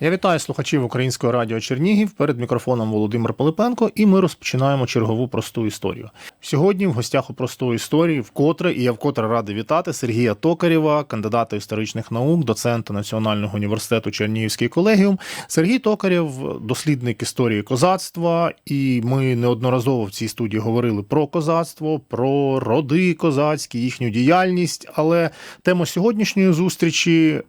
Я вітаю слухачів Українського радіо Чернігів. Перед мікрофоном Володимир Пилипенко, і ми розпочинаємо чергову просту історію. Сьогодні в гостях у простої історії вкотре, і я вкотре радий вітати Сергія Токарєва, кандидата історичних наук, доцента Національного університету Чернігівський колегіум. Сергій Токарєв, дослідник історії козацтва, і ми неодноразово в цій студії говорили про козацтво, про роди козацькі, їхню діяльність. Але тема сьогоднішньої зустрічі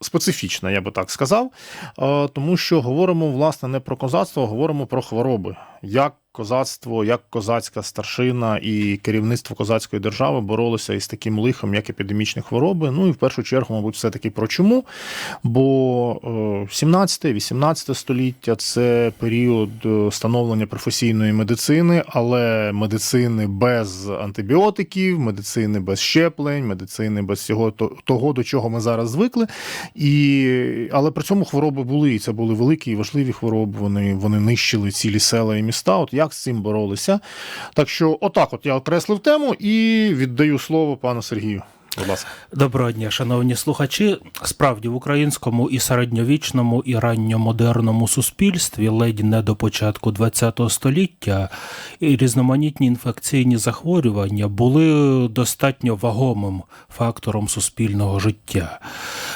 специфічна, я би так сказав, е, тому що говоримо власне не про козацтво, а говоримо про хвороби. Як козацтво, як козацька старшина і керівництво козацької держави боролися із таким лихом, як епідемічні хвороби. Ну і в першу чергу, мабуть, все-таки про чому. Бо 17-18 століття це період е, становлення професійної медицини, але медицини без антибіотиків, медицини без щеплень, медицини без всього того, до чого ми зараз звикли. І, але при цьому хвороби були, і це були великі і важливі хвороби. Вони, вони нищили цілі села і міста. От як з цим боролися? Так що, отак, от я окреслив тему і віддаю слово пану Сергію. Доброго дня, шановні слухачі. Справді в українському і середньовічному, і ранньомодерному суспільстві, ледь не до початку ХХ століття, і різноманітні інфекційні захворювання були достатньо вагомим фактором суспільного життя.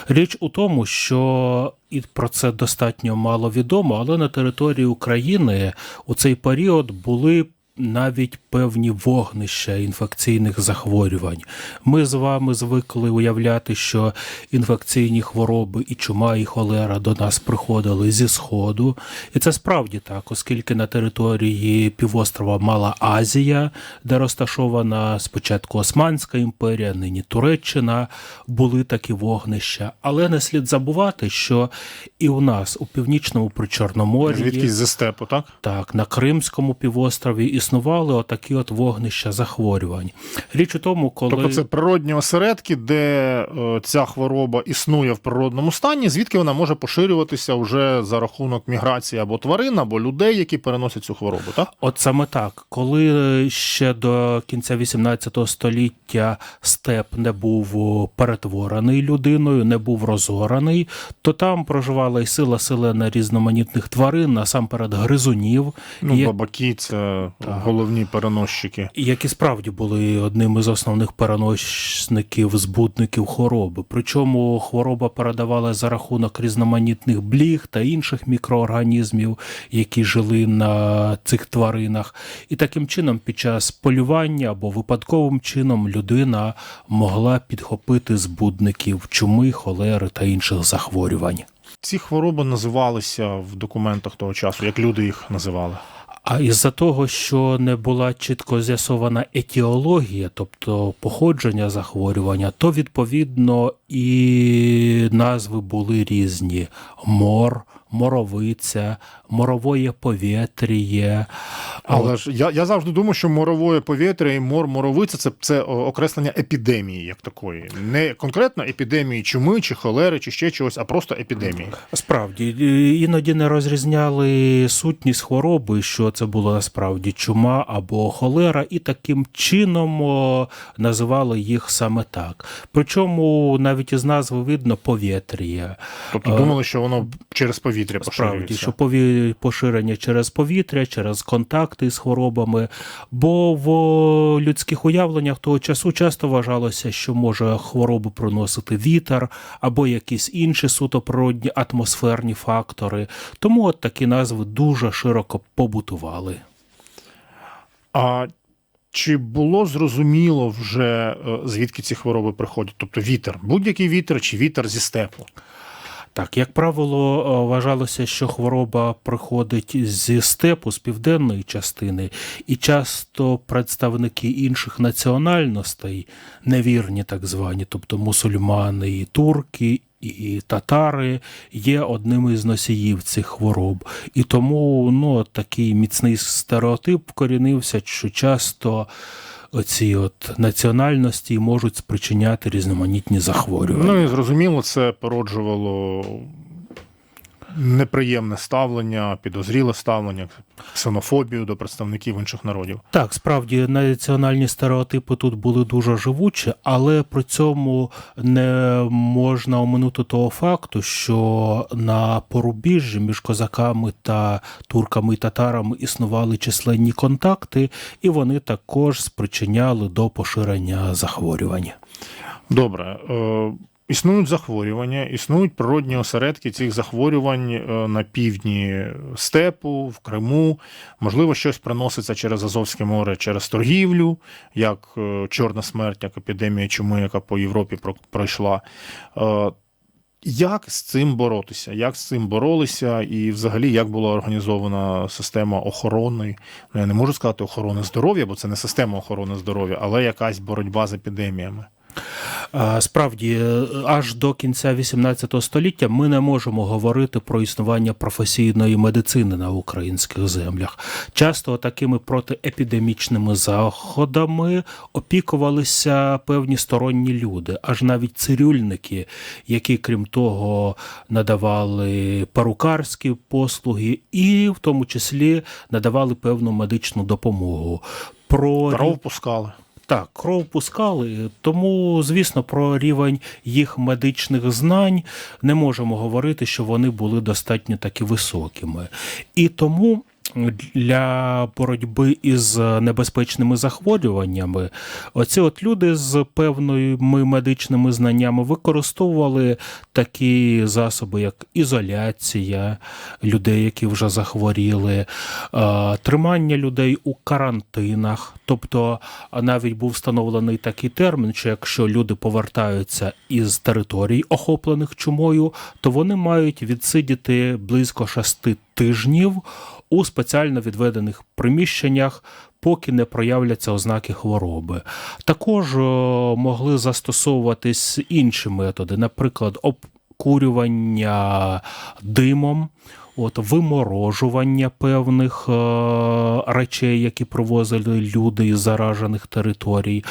Річ у тому, що і про це достатньо мало відомо, але на території України у цей період були навіть певні вогнища інфекційних захворювань. Ми з вами звикли уявляти, що інфекційні хвороби і чума, і холера до нас приходили зі сходу, і це справді так, оскільки на території півострова Мала Азія, де розташована спочатку Османська імперія, нині Туреччина, були такі вогнища. Але не слід забувати, що і у нас у північному Причорномор'ї Звідки зі степу, так? так, на Кримському півострові існували отакі от вогнища захворювань. Річ у тому, коли Тобто це природні осередки, де е, ця хвороба існує в природному стані, звідки вона може поширюватися вже за рахунок міграції або тварин, або людей, які переносять цю хворобу, так? От саме так, коли е, ще до кінця 18 століття степ не був перетворений людиною, не був розораний, то там проживала і сила селена різноманітних тварин, насамперед гризунів, Ну, і- бабаки це головні переносчики. які справді були одним із основних переносників збудників хвороби. Причому хвороба передавала за рахунок різноманітних бліг та інших мікроорганізмів, які жили на цих тваринах. І таким чином, під час полювання або випадковим чином людина могла підхопити збудників чуми, холери та інших захворювань. Ці хвороби називалися в документах того часу, як люди їх називали. А із-за того, що не була чітко з'ясована етіологія, тобто походження захворювання, то відповідно і назви були різні: мор, моровиця, моровоє повітріє. Але ж я, я завжди думав, що моровое повітря і мор моровиця це, це окреслення епідемії як такої. Не конкретно епідемії чуми, чи холери, чи ще чогось, а просто епідемії. Справді, іноді не розрізняли сутність хвороби, що це було насправді чума або холера, і таким чином називали їх саме так. Причому навіть із назви видно повітря. Тобто думали, що воно через повітря Справді, що пові... поширення через повітря, через контакти з хворобами. Бо в людських уявленнях того часу часто вважалося, що може хворобу проносити вітер або якісь інші суто природні атмосферні фактори. Тому от такі назви дуже широко побутували. А чи було зрозуміло вже, е, звідки ці хвороби приходять? Тобто вітер, будь-який вітер чи вітер зі степу? Так, як правило, е, вважалося, що хвороба приходить зі степу, з південної частини, і часто представники інших національностей, невірні так звані, тобто мусульмани, і турки. І татари є одним із носіїв цих хвороб, і тому ну, такий міцний стереотип вкорінився, що часто оці от національності можуть спричиняти різноманітні захворювання. Ну і зрозуміло, це породжувало неприємне ставлення, підозріле ставлення, ксенофобію до представників інших народів. Так, справді національні стереотипи тут були дуже живучі, але при цьому не можна оминути того факту, що на порубіжжі між козаками та турками і татарами існували численні контакти, і вони також спричиняли до поширення захворювань. Добре. Існують захворювання, існують природні осередки цих захворювань е, на півдні степу, в Криму. Можливо, щось приноситься через Азовське море, через торгівлю, як е, Чорна смерть, як епідемія чуми, яка по Європі про- пройшла. Е, Як з цим боротися? Як з цим боролися, і взагалі як була організована система охорони? Ну, я не можу сказати охорони здоров'я, бо це не система охорони здоров'я, але якась боротьба з епідеміями. Справді, е, аж до кінця XVIII століття ми не можемо говорити про існування професійної медицини на українських землях. Часто такими протиепідемічними заходами опікувалися певні сторонні люди, аж навіть цирюльники, які, крім того, надавали перукарські послуги, і в тому числі надавали певну медичну допомогу. Про Кров пускали. Так, кров пускали, тому, звісно, про рівень їх медичних знань не можемо говорити, що вони були достатньо таки високими. І тому для боротьби із небезпечними захворюваннями оці от люди з певними медичними знаннями використовували такі засоби, як ізоляція людей, які вже захворіли, е, тримання людей у карантинах. Тобто навіть був встановлений такий термін, що якщо люди повертаються із територій, охоплених чумою, то вони мають відсидіти близько шести тижнів у спеціально відведених приміщеннях. Поки не проявляться ознаки хвороби, також е, могли застосовуватись інші методи, наприклад, обкурювання димом, от виморожування певних е, речей, які привозили люди із заражених територій.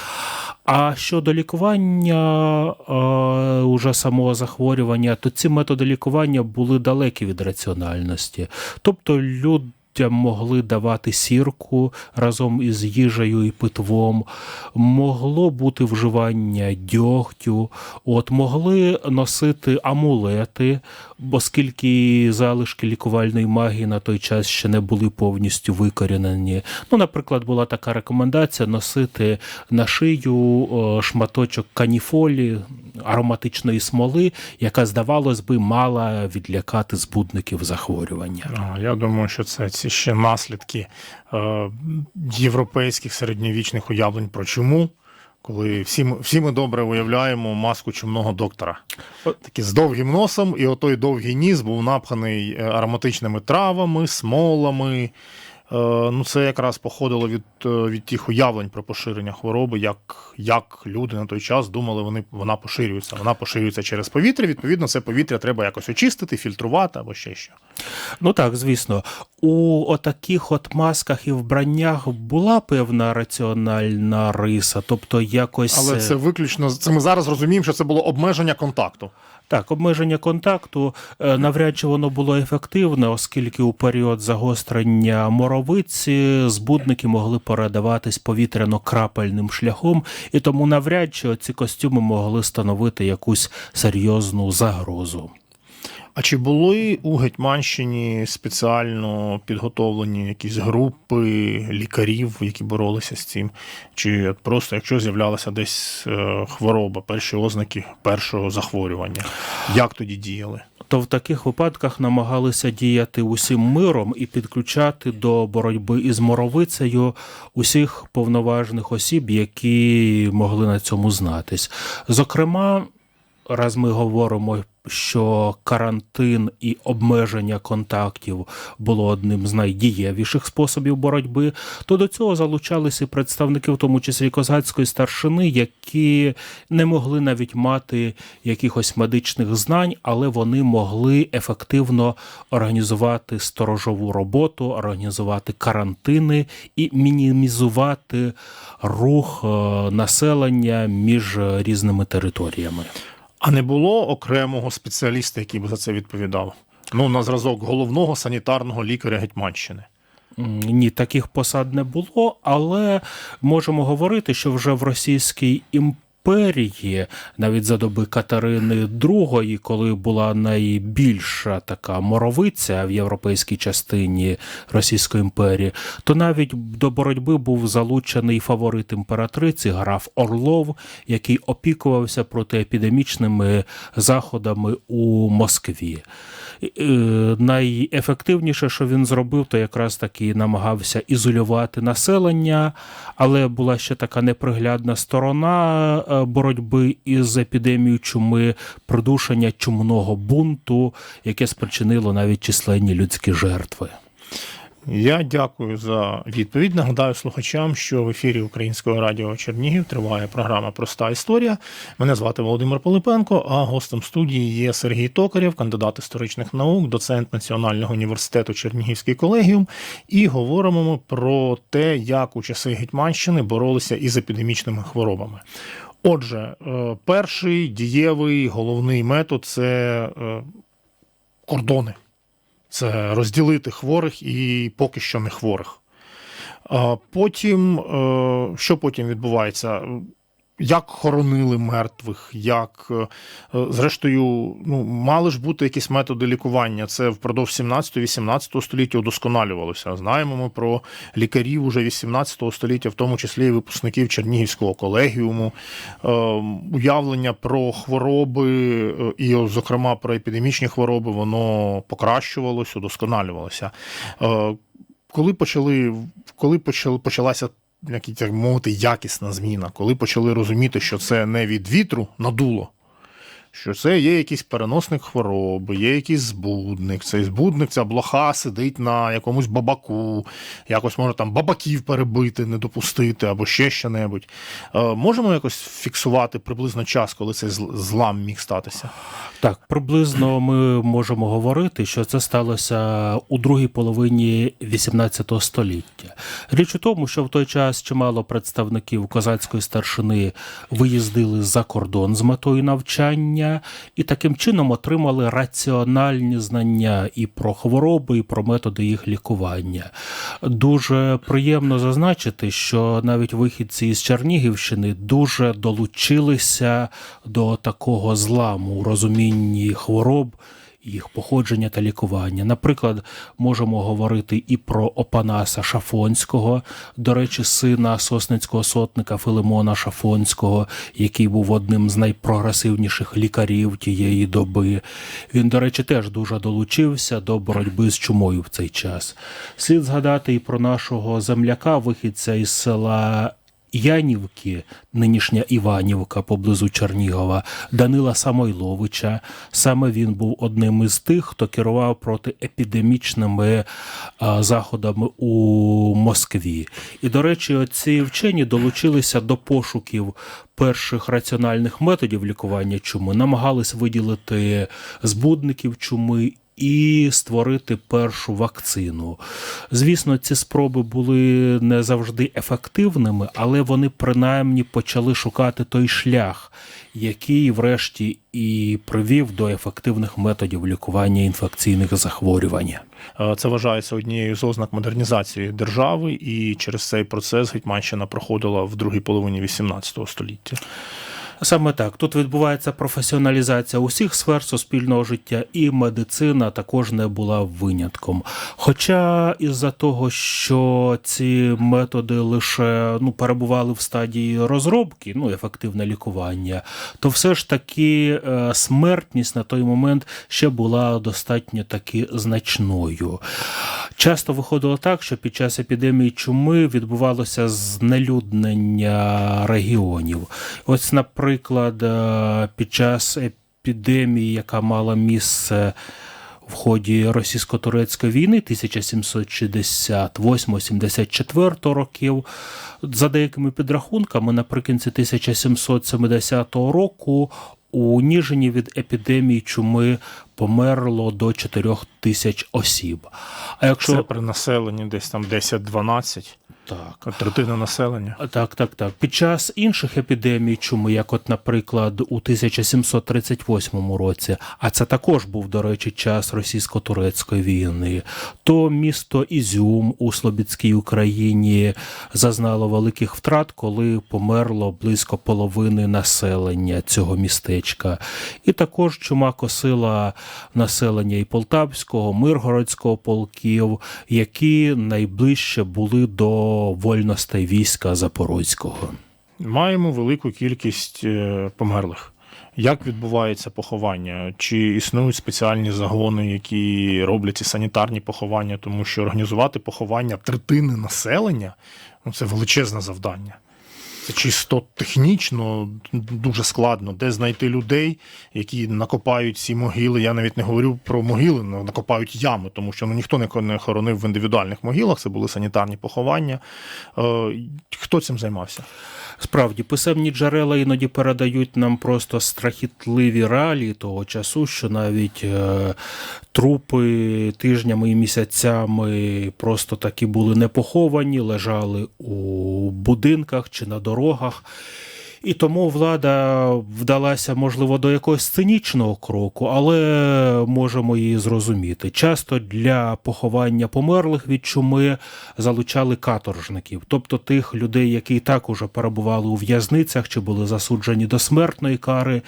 А щодо лікування е, уже самого захворювання, то ці методи лікування були далекі від раціональності. Тобто людям могли давати сірку разом із їжею і питвом, могло бути вживання дьогтю, от могли носити амулети, оскільки залишки лікувальної магії на той час ще не були повністю викорінені. Ну, наприклад, була така рекомендація носити на шию шматочок каніфолі, ароматичної смоли, яка, здавалось би, мала відлякати збудників захворювання. Я думаю, що це ці ще наслідки е, європейських середньовічних уявлень про чому. коли всі ми, всі ми добре уявляємо маску чумного доктора. такі з довгим носом, і отой довгий ніс був напханий е, ароматичними травами, смолами. Е, Ну, це якраз походило від, е, від тих уявлень про поширення хвороби, як, як люди на той час думали, вони, вона поширюється. Вона поширюється через повітря. Відповідно, це повітря треба якось очистити, фільтрувати або ще що. Ну так, звісно, у отаких от масках і вбраннях була певна раціональна риса, тобто якось Але е, це виключно це ми зараз розуміємо, що це було обмеження контакту. Так, обмеження контакту е, навряд чи воно було ефективне, оскільки у період загострення моровиці збудники могли передаватись повітряно-крапельним шляхом, і тому навряд чи ці костюми могли становити якусь серйозну загрозу. А чи були у Гетьманщині спеціально підготовлені якісь групи лікарів, які боролися з цим? Чи просто якщо з'являлася десь е, хвороба, перші ознаки першого захворювання, як тоді діяли? То в таких випадках намагалися діяти усім миром і підключати до боротьби із моровицею усіх повноважних осіб, які могли на цьому знатись. Зокрема, раз ми говоримо, що карантин і обмеження контактів було одним з найдієвіших способів боротьби, то до цього залучалися представники, в тому числі козацької старшини, які не могли навіть мати якихось медичних знань, але вони могли ефективно організувати сторожову роботу, організувати карантини і мінімізувати рух е, населення між різними територіями. А не було окремого спеціаліста, який би за це відповідав? Ну, на зразок головного санітарного лікаря Гетьманщини. Ні, таких посад не було, але можемо говорити, що вже в Російській імперії, навіть за доби Катерини II, коли була найбільша така моровиця в європейській частині Російської імперії, то навіть до боротьби був залучений фаворит імператриці граф Орлов, який опікувався протиепідемічними заходами у Москві. Е, найефективніше, що він зробив, то якраз таки намагався ізолювати населення, але була ще така неприглядна сторона е, боротьби із епідемією чуми, придушення чумного бунту, яке спричинило навіть численні людські жертви. Я дякую за відповідь. Нагадаю слухачам, що в ефірі Українського радіо Чернігів триває програма Проста історія. Мене звати Володимир Полипенко, а гостем студії є Сергій Токарєв, кандидат історичних наук, доцент Національного університету Чернігівський колегіум. І говоримо ми про те, як у часи Гетьманщини боролися із епідемічними хворобами. Отже, е, перший дієвий головний метод це е, кордони це розділити хворих і поки що не хворих. Потім, е, що потім відбувається? Як хоронили мертвих, як е, зрештою, ну мали ж бути якісь методи лікування. Це впродовж 17-18 століття удосконалювалося. Знаємо ми про лікарів уже 18 століття, в тому числі і випускників Чернігівського колегіуму, е, уявлення про хвороби, е, і, зокрема, про епідемічні хвороби, воно покращувалося, удосконалювалося. Е, Коли почали, коли почалася як мовити, якісна зміна, коли почали розуміти, що це не від вітру надуло, що це є якісь переносник хвороби, є якийсь збудник. Цей збудник, ця блоха сидить на якомусь бабаку, якось може там бабаків перебити, не допустити або ще що-небудь. Е, можемо якось фіксувати приблизно час, коли цей злам міг статися? Так, приблизно ми можемо говорити, що це сталося у другій половині XVIII століття. Річ у тому, що в той час чимало представників козацької старшини виїздили за кордон з метою навчання і таким чином отримали раціональні знання і про хвороби, і про методи їх лікування. Дуже приємно зазначити, що навіть вихідці із Чернігівщини дуже долучилися до такого зламу у розумінні хвороб. Їх походження та лікування. Наприклад, можемо говорити і про Опанаса Шафонського, до речі, сина сосницького сотника Филимона Шафонського, який був одним з найпрогресивніших лікарів тієї доби. Він, до речі, теж дуже долучився до боротьби з чумою в цей час. Слід згадати і про нашого земляка, вихідця із села Янівки, нинішня Іванівка поблизу Чернігова, Данила Самойловича. Саме він був одним із тих, хто керував протиепідемічними заходами у Москві. І, до речі, ці вчені долучилися до пошуків перших раціональних методів лікування чуми, намагались виділити збудників чуми і створити першу вакцину. Звісно, ці спроби були не завжди ефективними, але вони принаймні почали шукати той шлях, який, врешті, і привів до ефективних методів лікування інфекційних захворювань. Е, Це вважається однією з ознак модернізації держави, і через цей процес Гетьманщина проходила в другій половині XVIII століття. Саме так тут відбувається професіоналізація усіх сфер суспільного життя, і медицина також не була винятком. Хоча із-за того, що ці методи лише ну перебували в стадії розробки, ну ефективне лікування, то все ж таки е, смертність на той момент ще була достатньо таки значною. Часто виходило так, що під час епідемії чуми відбувалося знелюднення регіонів. От, наприклад, е, під час епідемії, яка мала місце в ході російсько-турецької війни 1768-74 років, за деякими підрахунками, наприкінці 1770 року. У Ніжині від епідемії чуми померло до 4 тисяч осіб. А якщо Це при населенні десь там 10-12. Так. Третина населення. Так, так, так. Під час інших епідемій чуми, як, от, наприклад, у 1738 році, а це також був, до речі, час російсько-турецької війни, то місто Ізюм у Слобідській Україні зазнало великих втрат, коли померло близько половини населення цього містечка. І також чума косила населення і Полтавського, Миргородського полків, які найближче були до вольностей війська Запорозького. Маємо велику кількість е, померлих. Як відбувається поховання? Чи існують спеціальні загони, які роблять і санітарні поховання, тому що організувати поховання третини населення ну, це величезне завдання. Чисто технічно дуже складно, де знайти людей, які накопають ці могили. Я навіть не говорю про могили, но накопають ями, тому що ну, ніхто не хоронив в індивідуальних могилах, це були санітарні поховання. Е, хто цим займався? Справді, писемні джерела іноді передають нам просто страхітливі реалії того часу, що навіть е, трупи тижнями і місяцями просто таки були не поховані, лежали у будинках чи на дорогах дорогах. І тому влада вдалася, можливо, до якогось цинічного кроку, але можемо її зрозуміти. Часто для поховання померлих від чуми залучали каторжників, тобто тих людей, які так уже перебували у в'язницях чи були засуджені до смертної кари,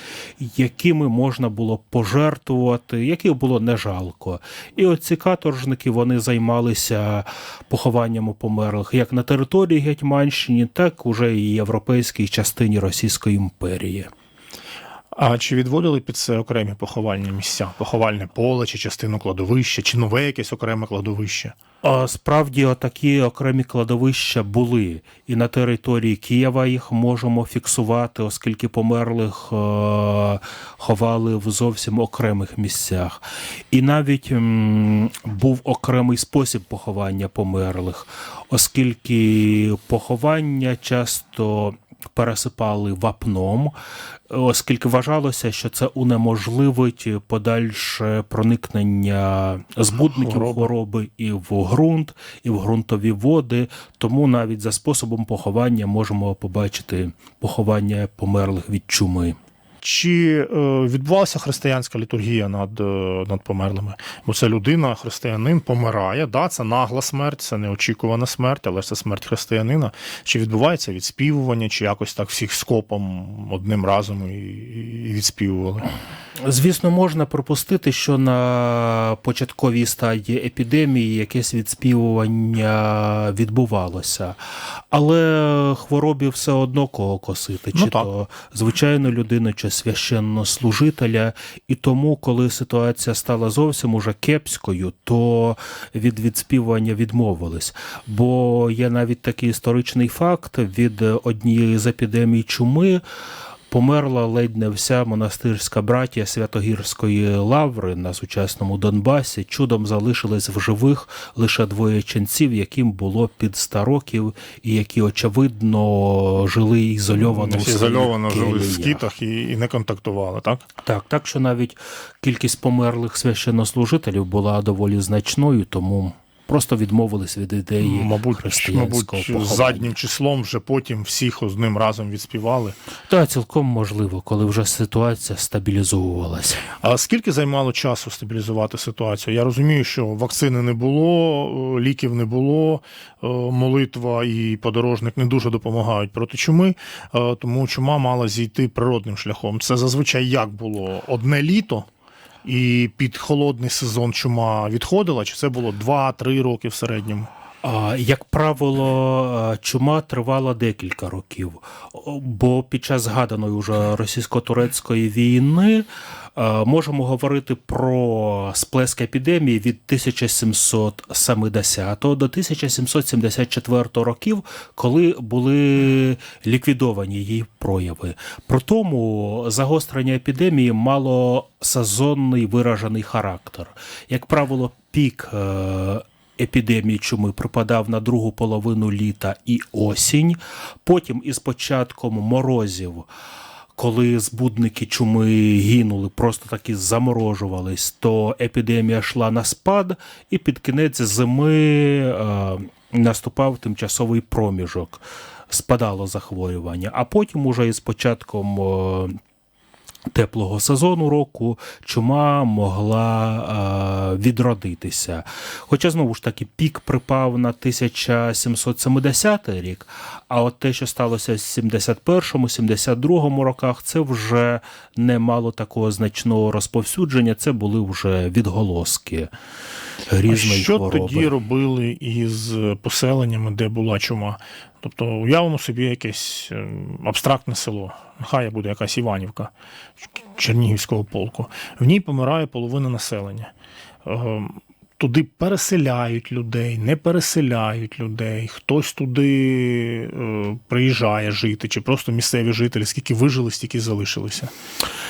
якими можна було пожертвувати, яких було не жалко. І оці каторжники вони займалися похованням померлих як на території Гетьманщини, так уже і європейській частині Російської імперії. А чи відводили під це окремі поховальні місця? Поховальне поле, чи частину кладовища, чи нове якесь окреме кладовище? А Справді, такі окремі кладовища були, і на території Києва їх можемо фіксувати, оскільки померлих е, ховали в зовсім окремих місцях. І навіть м, був окремий спосіб поховання померлих, оскільки поховання часто пересипали вапном, оскільки вважалося, що це унеможливить подальше проникнення збудників Хвороби. хвороби і в ґрунт, і в ґрунтові води. Тому навіть за способом поховання можемо побачити поховання померлих від чуми. Чи е, відбувалася християнська літургія над, е, над померлими? Бо це людина, християнин, помирає. Да, це нагла смерть, це неочікувана смерть, але це смерть християнина. Чи відбувається відспівування, чи якось так всіх скопом одним разом і, і відспівували? Звісно, можна припустити, що на початковій стадії епідемії якесь відспівування відбувалося, але хворобі все одно кого косити, Ну, чи так. то звичайну людину, чи священнослужителя. І тому, коли ситуація стала зовсім уже кепською, то від відспівування відмовились. Бо є навіть такий історичний факт від однієї з епідемій чуми. Померла ледь не вся монастирська братія Святогірської лаври на сучасному Донбасі. Чудом залишились в живих лише двоє ченців, яким було під 100 років, і які, очевидно, жили ізольовано Всі ізольовано жили в скітах і, і не контактували, так? Так, так що навіть кількість померлих священнослужителів була доволі значною, тому просто відмовились від ідеї Мабуть, християнського мабуть, поховання. заднім числом вже потім всіх одним разом відспівали. Та цілком можливо, коли вже ситуація стабілізовувалася. А скільки займало часу стабілізувати ситуацію? Я розумію, що вакцини не було, е, ліків не було, е, молитва і подорожник не дуже допомагають проти чуми, е, тому чума мала зійти природним шляхом. Це зазвичай як було? Одне літо. І під холодний сезон чума відходила, чи це було 2-3 роки в середньому? Як правило, чума тривала декілька років, бо під час згаданої уже російсько-турецької війни е, можемо говорити про сплеск епідемії від 1770 до 1774 років, коли були ліквідовані її прояви. При тому загострення епідемії мало сезонний виражений характер. Як правило, пік. Епідемії чуми припадав на другу половину літа і осінь. Потім із початком морозів, коли збудники чуми гинули, просто таки заморожувались, то епідемія йшла на спад, і під кінець зими. Е, наступав тимчасовий проміжок, спадало захворювання, а потім уже із початком. е, Теплого сезону року чума могла е, відродитися. Хоча знову ж таки пік припав на 1770 рік, а от те, що сталося в 71-72 роках, це вже не мало такого значного розповсюдження, це були вже відголоски різної що хвороби. тоді робили із поселеннями, де була чума? Тобто уявимо собі якесь е, абстрактне село. Нехай буде якась Іванівка Чернігівського полку. В ній помирає половина населення. Е, Туди переселяють людей, не переселяють людей. Хтось туди е, приїжджає жити, чи просто місцеві жителі, скільки вижили, стільки залишилися.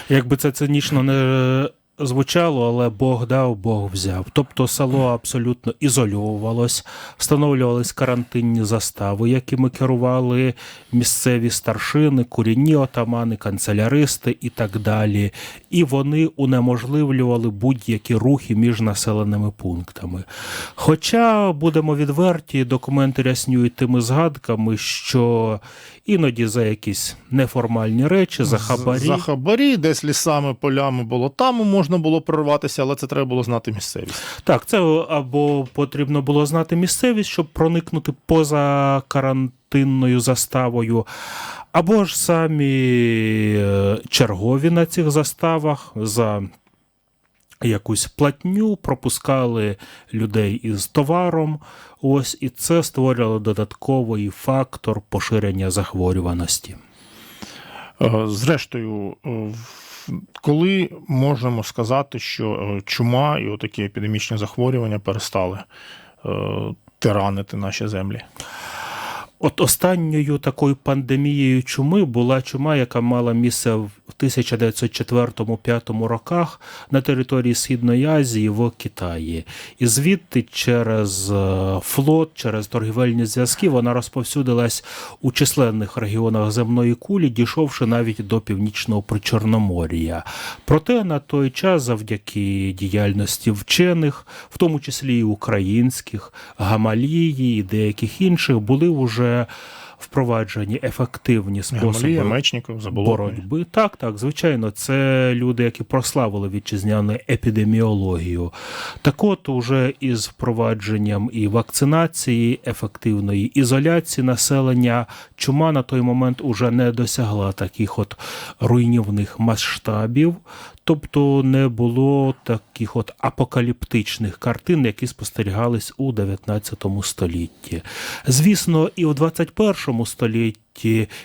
Якби це цинічно не звучало, але Бог дав, Бог взяв. Тобто село абсолютно ізольовувалось, встановлювались карантинні застави, якими керували місцеві старшини, курінні отамани, канцеляристи і так далі. І вони унеможливлювали будь-які рухи між населеними пунктами. Хоча, будемо відверті, документи ряснюють тими згадками, що іноді за якісь неформальні речі, за хабарі. За хабарі, десь лісами, полями, болотами можна було прорватися, але це треба було знати місцевість. Так, це або потрібно було знати місцевість, щоб проникнути поза карантинною заставою, або ж самі е, чергові на цих заставах за якусь платню пропускали людей із товаром. Ось і це створювало додатковий фактор поширення захворюваності. Е, Зрештою, е, коли можемо сказати, що е, чума і отакі епідемічні захворювання перестали е, тиранити наші землі? От останньою такою пандемією чуми була чума, яка мала місце в 1904-5 роках на території Східної Азії в Китаї. І звідти через е, флот, через торгівельні зв'язки вона розповсюдилась у численних регіонах земної кулі, дійшовши навіть до північного причорномор'я. Проте на той час, завдяки діяльності вчених, в тому числі і українських, Гамалії і деяких інших, були вже впроваджені ефективні способи Заболотний. боротьби. Так, так, звичайно, це люди, які прославили вітчизняну епідеміологію. Так от, уже із впровадженням і вакцинації, ефективної ізоляції населення, чума на той момент уже не досягла таких от руйнівних масштабів. Тобто не було таких от апокаліптичних картин, які спостерігались у 19 столітті. Звісно, і у 21 столітті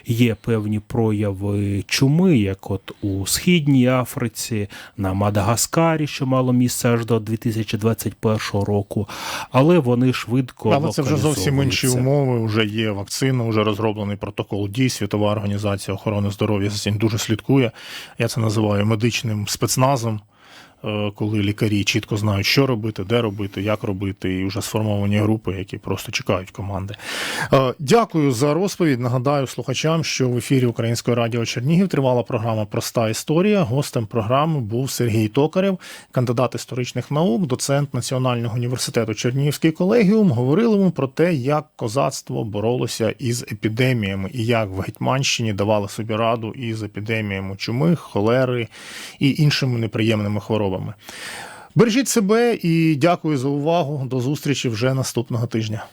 є певні прояви чуми, як от у Східній Африці, на Мадагаскарі, що мало місце аж до 2021 року, але вони швидко Але це вже зовсім інші умови. Вже є вакцина, вже розроблений протокол дій. Світова організація охорони здоров'я за цим дуже слідкує. Я це називаю медичним спецназом. Е, Коли лікарі чітко знають, що робити, де робити, як робити, і вже сформовані групи, які просто чекають команди. Е, Дякую за розповідь. Нагадаю слухачам, що в ефірі Української радіо Чернігів тривала програма Проста історія. Гостем програми був Сергій Токарєв, кандидат історичних наук, доцент Національного університету Чернігівський колегіум. Говорили ми про те, як козацтво боролося із епідеміями і як в Гетьманщині давали собі раду із епідеміями чуми, холери і іншими неприємними хворобами. Бережіть себе і дякую за увагу. До зустрічі вже наступного тижня.